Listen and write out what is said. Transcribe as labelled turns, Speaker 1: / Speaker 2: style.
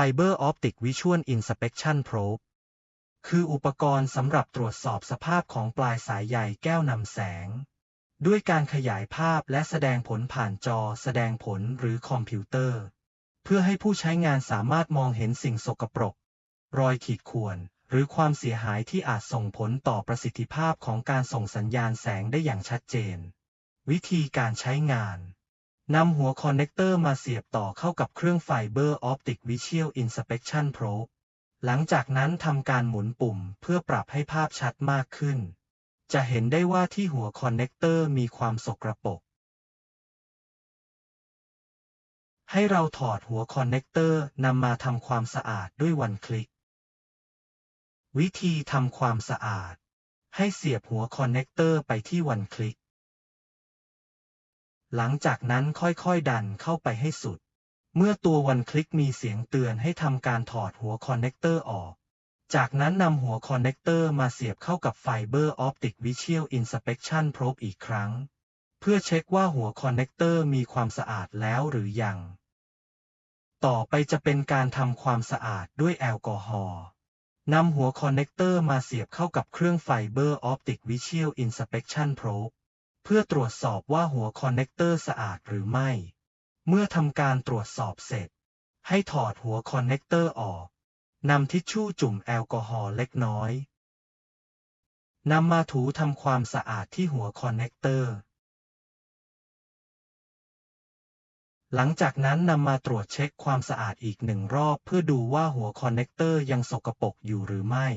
Speaker 1: Fiber Optic Visual Inspection Probe คืออุปกรณ์สำหรับตรวจสอบสภาพของปลายสายใยแก้วนำแสง ด้วยการขยายภาพและแสดงผลผ่านจอแสดงผลหรือคอมพิวเตอร์ เพื่อให้ผู้ใช้งานสามารถมองเห็นสิ่งสกปรก รอยขีดข่วน หรือความเสียหายที่อาจส่งผลต่อประสิทธิภาพของการส่งสัญญาณแสงได้อย่างชัดเจน วิธีการใช้งาน นำหัวคอนเนคเตอร์มาเสียบต่อเข้ากับเครื่อง Fiber Optic Visual Inspection Probe หลังจากนั้นทำการหมุนปุ่มเพื่อปรับให้ภาพชัดมากขึ้น จะเห็นได้ว่าที่หัวคอนเนคเตอร์มีความสกรปรก ให้เราถอดหัวคอนเนคเตอร์นำมาทำความสะอาดด้วยวันคลิก วิธีทำความสะอาด ให้เสียบหัวคอนเนคเตอร์ไปที่วันคลิก หลังจากนั้นค่อยๆ ดันเข้าไปให้สุด เมื่อตัววันคลิกมีเสียงเตือนให้ทำการถอดหัวคอนเนคเตอร์ออก จากนั้นนำหัวคอนเนคเตอร์มาเสียบเข้ากับ Fiber Optic Visual Inspection Probe อีกครั้ง เพื่อเช็คว่าหัวคอนเนคเตอร์มีความสะอาดแล้วหรือยัง ต่อไปจะเป็นการทำความสะอาดด้วยแอลกอฮอล์นำหัวคอนเนคเตอร์มาเสียบเข้ากับเครื่อง Fiber Optic Visual Inspection Probe เพื่อตรวจสอบว่าหัวคอนเนคเตอร์สะอาดหรือไม่ เมื่อทำการตรวจสอบเสร็จ ให้ถอดหัวคอนเนคเตอร์ออก นำทิชชู่จุ่มแอลกอฮอล์เล็กน้อยนำมาถูทำความสะอาดที่หัวคอนเนคเตอร์ หลังจากนั้นนำมาตรวจเช็คความสะอาดอีกหนึ่งรอบเพื่อดูว่าหัวคอนเนคเตอร์ยังสกปรกอยู่หรือไม่